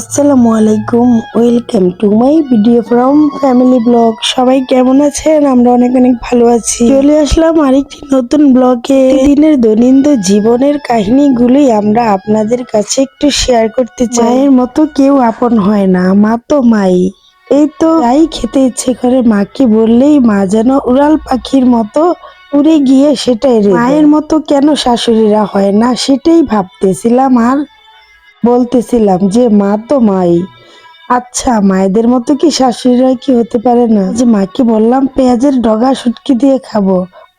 আসসালামু আলাইকুম, welcome to my video from family blog. সবাই কেমন আছেন? আমরা অনেক অনেক ভালো আছি। চলে আসলাম আরেকটি নতুন ব্লগে। দিনের দৈনন্দিন জীবনের কাহিনীগুলোই আমরা আপনাদের কাছে একটু শেয়ার করতে চাই। মায়ের মতো কেউ আপন হয় না, মা তো মাই। এই তো যাই খেতে ইচ্ছে করে, মাকে বললেই মা যেন উড়াল পাখির মতো উড়ে গিয়ে সেটাই মায়ের মতো কেন শাশুড়িরা হয় না, সেটাই ভাবতেছিলাম। আর বলতেছিলাম যে, মা তো মাই। আচ্ছা মায়েদের মতো কি শাশুড়িরা কি হতে পারে না? যে, মাকে বললাম পেঁয়াজের ডগা, শুটকি দিয়ে খাব।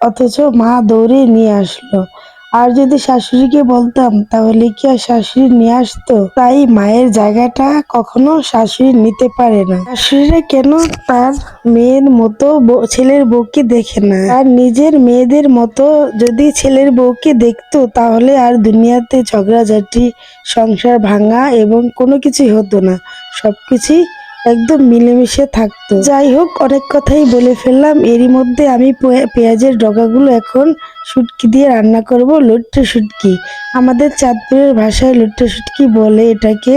অথচ মা দৌড়ে নিয়ে আসলো। আর যদি শাশুড়িকে বলতাম, তাহলে কি আর শাশুড়ি নিয়ে আসতো? তাই মায়ের জায়গাটা কখনো শাশুড়ি নিতে পারে না। শাশুড়িরা কেন তার মেয়ের মতো ছেলের বউকে দেখে না? আর নিজের মেয়েদের মতো যদি ছেলের বউকে দেখতো, তাহলে আর দুনিয়াতে ঝগড়াঝাটি, সংসার ভাঙা এবং কোনো কিছুই হতো না। সবকিছুই একদম মিলেমিশে থাকতো। যাই হোক অনেক কথাই বলে ফেললাম। এরই মধ্যে আমি পেঁয়াজের ডগাগুলো এখন সুটকি দিয়ে রান্না করব লুট্টু শুটকি। আমাদের চাঁদপুরের ভাষায় লুট্টে সুটকি বলে এটাকে,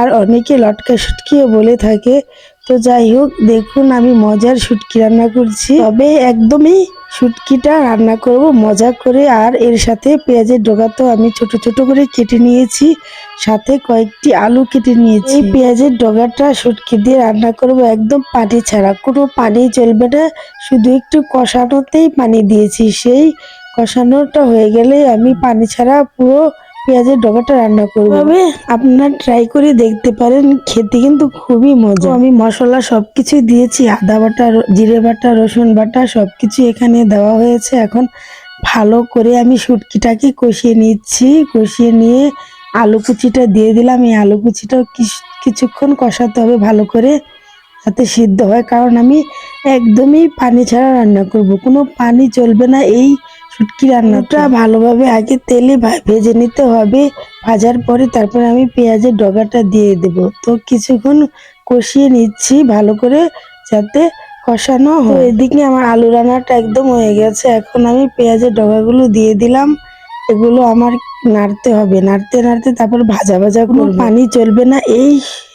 আর অনেকে লটকা সুটকিও বলে থাকে। তো যাই হোক, দেখুন আমি মজার শুটকি রান্না করছি। তবে একদমই শুটকিটা রান্না করব মজা করে, আর এর সাথে পেঁয়াজের ডগা তো আমি ছোট ছোট করে কেটে নিয়েছি, সাথে কয়েকটি আলু কেটে নিয়েছি। পেঁয়াজের ডগাটা শুটকি দিয়ে রান্না করব একদম পানি ছাড়া, কোনো পানি চলবে না, শুধু একটু কষানোতেই পানি দিয়েছি। সেই কষানোটা হয়ে গেলে আমি পানি ছাড়া পুরো পেঁয়াজের ডগাটা রান্না করব। তবে আপনারা ট্রাই করে দেখতে পারেন খেতে কিন্তু খুবই মজা আমি মশলা সবকিছু দিয়েছি আদা বাটা জিরে বাটা রসুন বাটা সবকিছু এখানে দেওয়া হয়েছে। এখন ভালো করে আমি শুটকিটাকে কষিয়ে নিচ্ছি। কষিয়ে নিয়ে আলু কুচিটা দিয়ে দিলাম। এই আলু কুচিটাও কিছুক্ষণ কষাতে হবে ভালো করে যাতে সিদ্ধ হয়। কারণ আমি একদমই পানি ছাড়া রান্না করব। কোনো পানি চলবে না। এই শুটকি রান্নাটা ভালোভাবে আগে তেলে ভা- ভেজে নিতে হবে। ভাজার পরে তারপর আমি পেঁয়াজের ডগাটা দিয়ে দেব। তো কিছুক্ষণ কষিয়ে নিচ্ছি ভালো করে যাতে কষানো হয়। এদিকে আমার আলু রান্নাটা একদম হয়ে গেছে। এখন আমি পেঁয়াজের ডগাগুলো দিয়ে দিলাম। এগুলো আমার নাড়তে হবে নাড়তে নাড়তে তারপর ভাজা ভাজা কোনো পানি চলবে না এই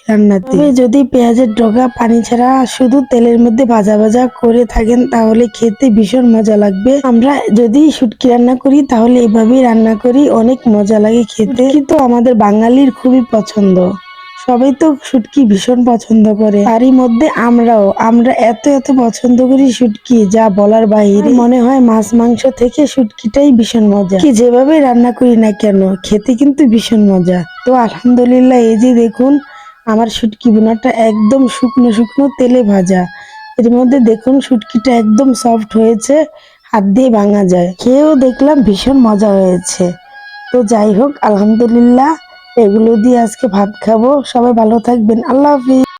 রান্নাতে। যদি পেঁয়াজের ডগা পানি ছাড়া শুধু তেলের মধ্যে ভাজা ভাজা করে থাকেন তাহলে খেতে ভীষণ মজা লাগবে। আমরা যদি শুটকি রান্না করি তাহলে এভাবেই রান্না করি অনেক মজা লাগে খেতে। কিন্তু আমাদের বাঙালির খুবই পছন্দ। সবাই তো শুটকি ভীষণ পছন্দ করে। তারই মধ্যে আমরাও। আমরা এত এত পছন্দ করি শুটকি, যা বলার বাইরে। মনে হয় মাছ মাংস থেকে শুটকিটাই ভীষণ মজা। কি যেভাবে রান্না করি না কেন, খেতে কিন্তু ভীষণ মজা। তো আলহামদুলিল্লাহ, এই যে দেখুন, আমার শুটকি বোনাটা একদম শুকনো শুকনো তেলে ভাজা। এর মধ্যে দেখুন, শুটকিটা একদম সফট হয়েছে, হাত দিয়ে ভাঙা যায়। খেয়েও দেখলাম ভীষণ মজা হয়েছে। তো যাই হোক, আলহামদুলিল্লাহ এগুলো দিয়ে আজকে ভাত খাব। সবাই ভালো থাকবেন। আল্লাহ হাফিজ।